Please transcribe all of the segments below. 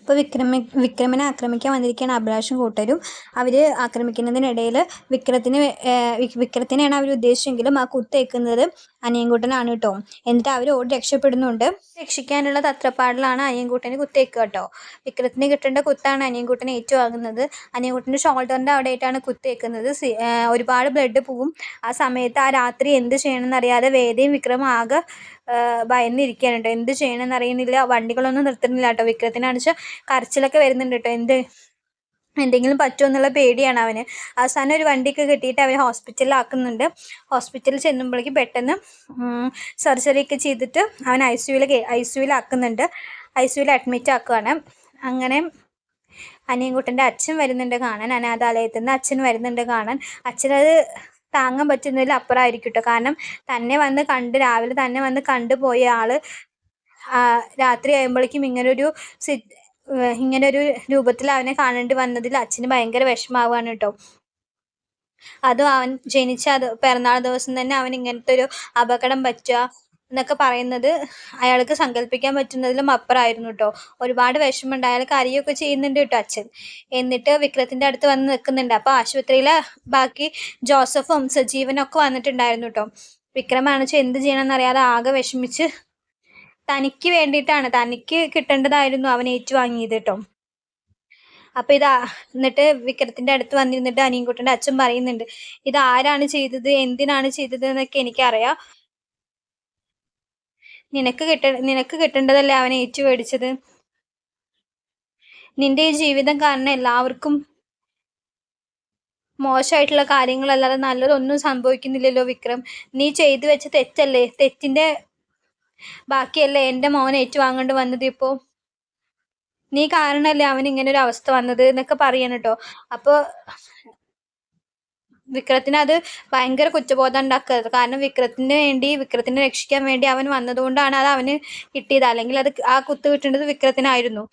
അപ്പോൾ വിക്രമി വിക്രമനെ ആക്രമിക്കാൻ വന്നിരിക്കുകയാണ് അഭിലാഷും കൂട്ടരും. അവർ ആക്രമിക്കുന്നതിനിടയിൽ വിക്രത്തിന് വിക്രത്തിനെയാണ് അവർ ഉദ്ദേശിച്ചെങ്കിലും ആ കുത്തേക്കുന്നത് അനിയൻകൂട്ടനാണ് കേട്ടോ. എന്നിട്ട് അവർ ഓടി രക്ഷപ്പെടുന്നുണ്ട്. രക്ഷിക്കാനുള്ള തത്രപ്പാടിലാണ് അനിയൻകൂട്ടനെ കുത്തേക്കുക കേട്ടോ. വിക്രത്തിന് കിട്ടേണ്ട കുത്താണ് അനിയൻകുട്ടൻ ഏറ്റുവാകുന്നത് അനിയൻകുട്ടന്റെ ഷോൾഡറിന്റെ അവിടെ ആയിട്ടാണ് കുത്തേക്കുന്നത് ഒരുപാട് ബ്ലഡ് പോവും. ആ സമയത്ത് ആ രാത്രി എന്ത് ചെയ്യണമെന്ന് അറിയാതെ വേദയും വിക്രമും ആകെ ഭയന്നിരിക്കുകയാണ് കേട്ടോ. എന്ത് ചെയ്യണമെന്ന് അറിയുന്നില്ല വണ്ടികളൊന്നും നിർത്തുന്നില്ല കേട്ടോ. വിക്രത്തിനാണെന്ന് വെച്ചാൽ കരച്ചിലൊക്കെ വരുന്നുണ്ട് കേട്ടോ എന്ത്? എന്തെങ്കിലും പറ്റുമോ എന്നുള്ള പേടിയാണ് അവന്. അവസാനം ഒരു വണ്ടിയൊക്കെ കിട്ടിയിട്ട് അവൻ ഹോസ്പിറ്റലിലാക്കുന്നുണ്ട്. ഹോസ്പിറ്റലിൽ ചെന്നുമ്പോഴേക്കും പെട്ടെന്ന് സർജറി ഒക്കെ ചെയ്തിട്ട് അവൻ ഐ സിയുവിൽ ഐ സിയുവിലാക്കുന്നുണ്ട് ഐ സിയുവിൽ അഡ്മിറ്റ് ആക്കുകയാണ് അങ്ങനെ അനിയൻകുട്ടന്റെ അച്ഛൻ വരുന്നുണ്ട് കാണാൻ അനാഥാലയത്തിൽ നിന്ന് അച്ഛൻ വരുന്നുണ്ട് കാണാൻ. അച്ഛനത് താങ്ങാൻ പറ്റുന്നതിൽ അപ്പുറമായിരിക്കും കേട്ടോ കാരണം തന്നെ വന്ന് കണ്ട് രാവിലെ തന്നെ വന്ന് കണ്ടുപോയ ആൾ രാത്രി ആകുമ്പോഴേക്കും ഇങ്ങനൊരു സി ഏഹ് ഒരു രൂപത്തിൽ അവനെ കാണേണ്ടി വന്നതിൽ അച്ഛന് ഭയങ്കര വിഷമാവുകയാണ് കേട്ടോ. അതും അവൻ ജനിച്ച അത് പിറന്നാൾ ദിവസം തന്നെ അവൻ ഇങ്ങനത്തെ ഒരു അപകടം പറ്റുക എന്നൊക്കെ പറയുന്നത് അയാൾക്ക് സങ്കല്പിക്കാൻ പറ്റുന്നതിലും അപ്പുറമായിരുന്നു കേട്ടോ. ഒരുപാട് വിഷമമുണ്ട്. അയാൾ കരയൊക്കെ ചെയ്യുന്നുണ്ട് കേട്ടോ അച്ഛൻ. എന്നിട്ട് വിക്രത്തിന്റെ അടുത്ത് വന്ന് നിൽക്കുന്നുണ്ട്. അപ്പോൾ ആശുപത്രിയിലെ ബാക്കി ജോസഫും സജീവനും ഒക്കെ വന്നിട്ടുണ്ടായിരുന്നു കേട്ടോ. വിക്രമാണെന്ന് എന്ത് ചെയ്യണമെന്നറിയാതെ ആകെ വിഷമിച്ച് തനിക്ക് വേണ്ടിയിട്ടാണ്. തനിക്ക് കിട്ടേണ്ടതായിരുന്നു അവൻ ഏറ്റുവാങ്ങിയത് കേട്ടോ അപ്പൊ ഇതാ എന്നിട്ട് വിക്രത്തിന്റെ അടുത്ത് വന്നിരുന്നിട്ട് അനിയൻകുട്ടന്റെ അച്ഛൻ പറയുന്നുണ്ട് ഇത് ആരാണ് ചെയ്തത്? എന്തിനാണ് ചെയ്തത് എന്നൊക്കെ എനിക്കറിയാം. നിനക്ക് കിട്ട നിനക്ക് കിട്ടേണ്ടതല്ലേ അവനെ ഏറ്റു മേടിച്ചത്? നിന്റെ ഈ ജീവിതം കാരണം എല്ലാവർക്കും മോശമായിട്ടുള്ള കാര്യങ്ങളല്ലാതെ നല്ലതൊന്നും സംഭവിക്കുന്നില്ലല്ലോ വിക്രം. നീ ചെയ്തു വെച്ച തെറ്റല്ലേ? തെറ്റിന്റെ ബാക്കിയല്ലേ എന്റെ മോൻ ഏറ്റുവാങ്ങേണ്ടി വന്നത് ഇപ്പോൾ നീ കാരണല്ലേ അവൻ ഇങ്ങനെ ഒരു അവസ്ഥ വന്നത് എന്നൊക്കെ പറയണം കേട്ടോ അപ്പോൾ വിക്രത്തിന് അത് ഭയങ്കര കുറ്റബോധം ഉണ്ടാക്കരുത് കാരണം വിക്രത്തിന് വേണ്ടി വിക്രത്തിനെ രക്ഷിക്കാൻ വേണ്ടി അവൻ വന്നതുകൊണ്ടാണ് അത് അവന് കിട്ടിയത്. അല്ലെങ്കിൽ അത് ആ കുത്ത് കിട്ടേണ്ടത് വിക്രത്തിനായിരുന്നു.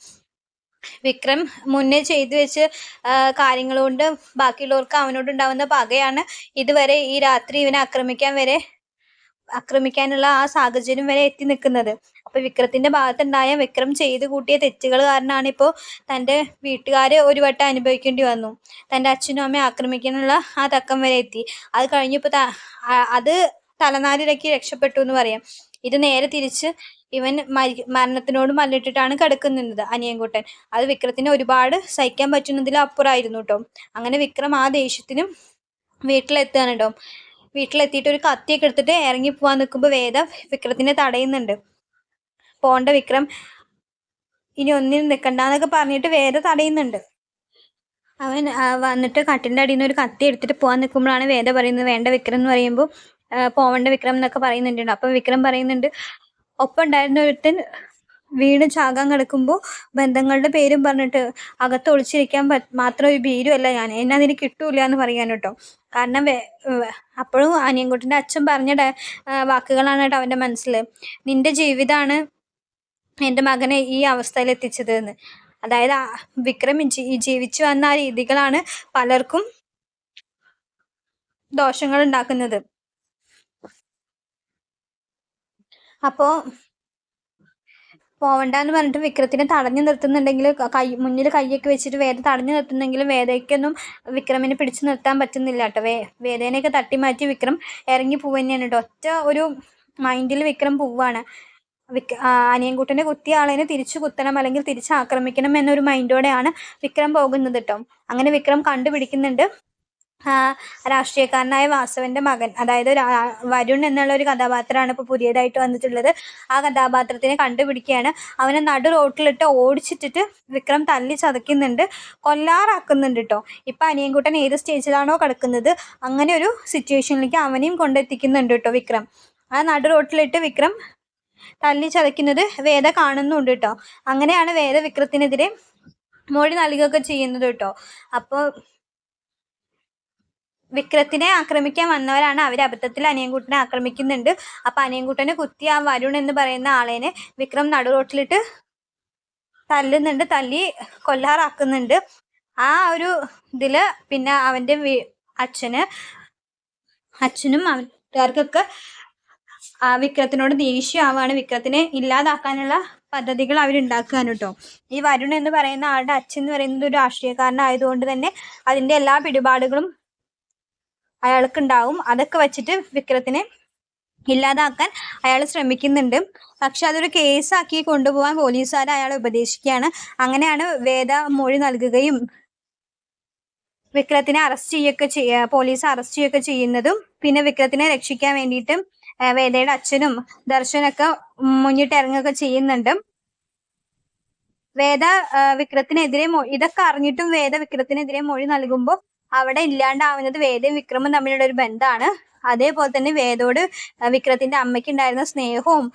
വിക്രം മുന്നേ ചെയ്തു വെച്ച് കാര്യങ്ങൾ കൊണ്ട് ബാക്കിയുള്ളവർക്ക് അവനോട് ഉണ്ടാവുന്ന പകയാണ് ഇതുവരെ ഈ രാത്രി ഇവനെ ആക്രമിക്കാൻ വരെ ആക്രമിക്കാനുള്ള ആ സാഹചര്യം വരെ എത്തി നിൽക്കുന്നത്. അപ്പൊ വിക്രത്തിന്റെ ഭാഗത്തുണ്ടായ വിക്രം ചെയ്തു കൂട്ടിയ തെറ്റുകൾ കാരണമാണ് ഇപ്പോൾ തന്റെ വീട്ടുകാരെ ഒരു വട്ടം അനുഭവിക്കേണ്ടി വന്നു. തന്റെ അച്ഛനും അമ്മയെ ആക്രമിക്കാനുള്ള ആ തക്കം വരെ എത്തി. അത് കഴിഞ്ഞപ്പോൾ അത് തലനാരിഴക്കി രക്ഷപ്പെട്ടു എന്ന് പറയാം. ഇത് നേരെ തിരിച്ച് ഇവൻ മരി മരണത്തിനോട് മല്ലിട്ടിട്ടാണ് കിടക്കുന്നത് അനിയൻകുട്ടൻ. അത് വിക്രത്തിന് ഒരുപാട് സഹിക്കാൻ പറ്റുന്നതിലും അപ്പുറമായിരുന്നു കേട്ടോ അങ്ങനെ വിക്രം ആ ദേഷ്യത്തിനും വീട്ടിലെത്തുകയാണ് കേട്ടോ വീട്ടിലെത്തിയിട്ട് ഒരു കത്തിയൊക്കെ എടുത്തിട്ട് ഇറങ്ങി പോവാൻ നിൽക്കുമ്പോൾ വേദ വിക്രത്തിനെ തടയുന്നുണ്ട്. പോണ്ട വിക്രം ഇനി ഒന്നിനും നിൽക്കണ്ടെന്നൊക്കെ പറഞ്ഞിട്ട് വേദ തടയുന്നുണ്ട്. അവൻ വന്നിട്ട് കട്ടിന്റെ അടിയിൽ നിന്ന് ഒരു കത്തി എടുത്തിട്ട് പോകാൻ നിൽക്കുമ്പോഴാണ് വേദ പറയുന്നത് വേണ്ട വിക്രം എന്ന് പറയുമ്പോൾ പോവേണ്ട വിക്രം എന്നൊക്കെ പറയുന്നുണ്ട്. അപ്പം വിക്രം പറയുന്നുണ്ട് ഒപ്പം ഉണ്ടായിരുന്ന ഒരുത്തൻ വീണ് ചാകാൻ കിടക്കുമ്പോൾ ബന്ധങ്ങളുടെ പേരും പറഞ്ഞിട്ട് അകത്ത് ഒളിച്ചിരിക്കാൻ മാത്രം ഒരു ഭീരുമല്ല ഞാൻ. എന്നെ അതിന് കിട്ടൂല എന്ന് പറയാൻ കേട്ടോ. കാരണം അപ്പോഴും അനിയൻകുട്ടിന്റെ അച്ഛൻ പറഞ്ഞ വാക്കുകളാണ് കേട്ടോ അവന്റെ മനസ്സിൽ. നിന്റെ ജീവിതമാണ് എന്റെ മകനെ ഈ അവസ്ഥയിൽ എത്തിച്ചത് എന്ന് അതായത് വിക്രം ജീവിച്ചു വന്ന ആ രീതികളാണ് പലർക്കും ദോഷങ്ങൾ ഉണ്ടാക്കുന്നത്. അപ്പോൾ പോവണ്ടെന്ന് പറഞ്ഞിട്ട് വിക്രത്തിനെ തടഞ്ഞു നിർത്തുന്നുണ്ടെങ്കിൽ കൈ മുന്നിൽ കൈയൊക്കെ വെച്ചിട്ട് വേദ തടഞ്ഞു നിർത്തുന്നെങ്കിലും വേദയ്ക്കൊന്നും വിക്രമിനെ പിടിച്ചു നിർത്താൻ പറ്റുന്നില്ല കേട്ടോ. വേ തട്ടി മാറ്റി വിക്രം ഇറങ്ങി പോവുക തന്നെയാണ് കേട്ടോ. ഒറ്റ ഒരു മൈൻഡിൽ വിക്രം പോവാണ് വിക് അനിയൻകുട്ടനെ കുത്തിയ ആളിനെ തിരിച്ചു കുത്തണം അല്ലെങ്കിൽ തിരിച്ച് ആക്രമിക്കണം എന്നൊരു മൈൻഡോടെയാണ് വിക്രം പോകുന്നത് കേട്ടോ. അങ്ങനെ വിക്രം കണ്ടുപിടിക്കുന്നുണ്ട്. രാഷ്ട്രീയക്കാരനായ വാസവന്റെ മകൻ അതായത് വരുൺ എന്നുള്ള ഒരു കഥാപാത്രമാണ് ഇപ്പോൾ പുതിയതായിട്ട് വന്നിട്ടുള്ളത്. ആ കഥാപാത്രത്തിനെ കണ്ടുപിടിക്കുകയാണ്. അവനെ നടു റോട്ടിലിട്ട് ഓടിച്ചിട്ടിട്ട് വിക്രം തല്ലി ചതയ്ക്കുന്നുണ്ട്. കൊല്ലാറാക്കുന്നുണ്ട് കേട്ടോ ഇപ്പം അനിയൻകുട്ടൻ ഏത് സ്റ്റേജിലാണോ കിടക്കുന്നത് അങ്ങനെ ഒരു സിറ്റുവേഷനിലേക്ക് അവനെയും കൊണ്ടെത്തിക്കുന്നുണ്ട് കേട്ടോ വിക്രം. ആ നടു റോട്ടിലിട്ട് വിക്രം തല്ലി ചതയ്ക്കുന്നത് വേദ കാണുന്നുണ്ട് കേട്ടോ അങ്ങനെയാണ് വേദ വിക്രത്തിനെതിരെ മൊഴി നൽകുകയൊക്കെ ചെയ്യുന്നത് കേട്ടോ അപ്പോൾ വിക്രത്തിനെ ആക്രമിക്കാൻ വന്നവരാണ് അവർ അബദ്ധത്തിൽ അനിയൻകുട്ടനെ ആക്രമിക്കുന്നുണ്ട്. അപ്പം അനിയൻകുട്ടനെ കുത്തി ആ വരുൺ എന്ന് പറയുന്ന ആളേനെ വിക്രം നടുറോട്ടിലിട്ട് തല്ലുന്നുണ്ട്. തല്ലി കൊല്ലാറാക്കുന്നുണ്ട്. ആ ഒരു ഇതിൽ പിന്നെ അവന്റെ അച്ഛന് അച്ഛനും അവർക്കൊക്കെ ആ വിക്രത്തിനോട് ദേഷ്യമാവാണ്. വിക്രത്തിനെ ഇല്ലാതാക്കാനുള്ള പദ്ധതികൾ അവരുണ്ടാക്കുകയാണ് കേട്ടോ. ഈ വരുൺ എന്ന് പറയുന്ന ആളുടെ അച്ഛൻ എന്ന് പറയുന്നത് ഒരു രാഷ്ട്രീയക്കാരനായതുകൊണ്ട് തന്നെ അതിന്റെ എല്ലാ പിടിപാടുകളും അയാൾക്കുണ്ടാവും. അതൊക്കെ വെച്ചിട്ട് വിക്രത്തിനെ ഇല്ലാതാക്കാൻ അയാൾ ശ്രമിക്കുന്നുണ്ട്. പക്ഷെ അതൊരു കേസാക്കി കൊണ്ടുപോകാൻ പോലീസുകാർ അയാളെ ഉപദേശിക്കുകയാണ്. അങ്ങനെയാണ് വേദ മൊഴി നൽകുകയും വിക്രത്തിനെ അറസ്റ്റ് ചെയ്യൊക്കെ ചെയ്യ പോലീസ് അറസ്റ്റ് ചെയ്യൊക്കെ ചെയ്യുന്നതും പിന്നെ വിക്രത്തിനെ രക്ഷിക്കാൻ വേണ്ടിയിട്ട് വേദയുടെ അച്ഛനും ദർശനൊക്കെ മുന്നിട്ട് ഇറങ്ങുകയൊക്കെ ചെയ്യുന്നുണ്ട്. വേദ വിക്രത്തിനെതിരെ ഇതൊക്കെ അറിഞ്ഞിട്ടും വേദ വിക്രത്തിനെതിരെ മൊഴി നൽകുമ്പോൾ അവിടെ ഇല്ലാണ്ടാവുന്നത് വേദയും വിക്രമും തമ്മിലുള്ള ഒരു ബന്ധമാണ്. അതേപോലെ തന്നെ വേദോട് വിക്രത്തിന്റെ അമ്മയ്ക്ക് ഉണ്ടായിരുന്ന സ്നേഹവും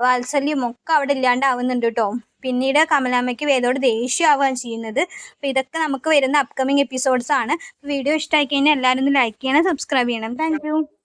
വാത്സല്യവും ഒക്കെ അവിടെ ഇല്ലാണ്ടാവുന്നുണ്ട് കേട്ടോ പിന്നീട് കമലാമ്മയ്ക്ക് വേദോട് ദേഷ്യമാവുകയാണ് ചെയ്യുന്നത്. അപ്പൊ ഇതൊക്കെ നമുക്ക് വരുന്ന അപ്കമിങ് എപ്പിസോഡ്സ് ആണ്. വീഡിയോ ഇഷ്ടമായി കഴിഞ്ഞാൽ എല്ലാവരും ഒന്ന് ലൈക്ക് ചെയ്യണം സബ്സ്ക്രൈബ് ചെയ്യണം. താങ്ക്